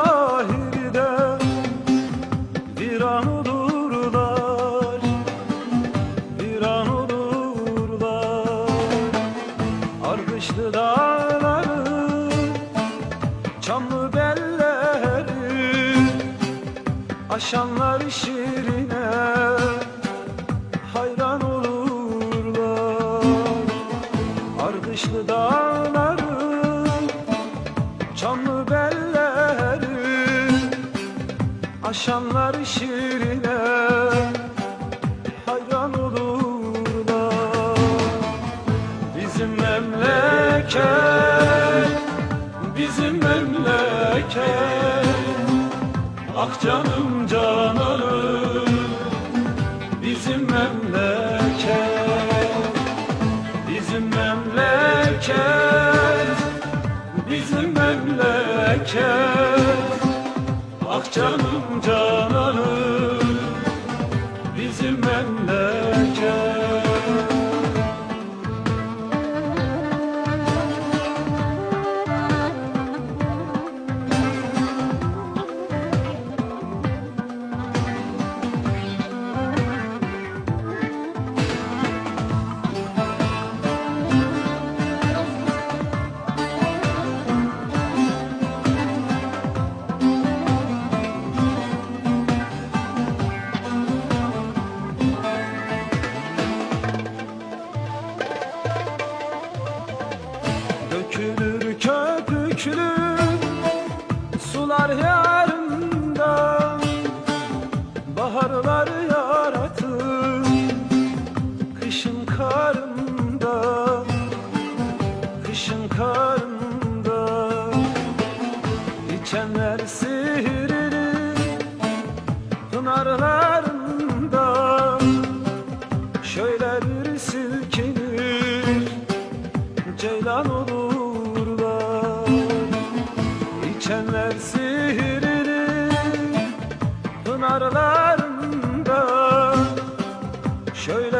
ahirde viran olurlar viran olurlar. Ardışlı dağları çamlı belleri aşanlar şirine hayran olurlar. Ardışlı dağlar Aşanlar şirine Hayran olurlar. Bizim memleket Bizim memleket. Ah canım cananım Bizim memleket Bizim memleket. Bizim memleket Ah canım Kışın karında İçenler sihirli pınarlarında. Şöyle bir silkinir ceylan olurlar. İçenler sihirli pınarlarında. Şöyle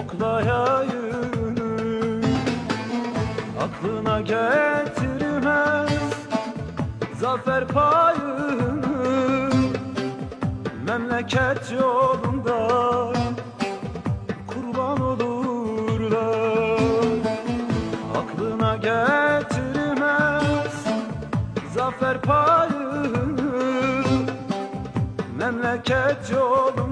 Oklayayını Aklına getirmez zafer payını. Memleket yolunda kurban olurlar. Aklına getirmez zafer payını. Memleket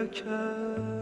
Bizim memleket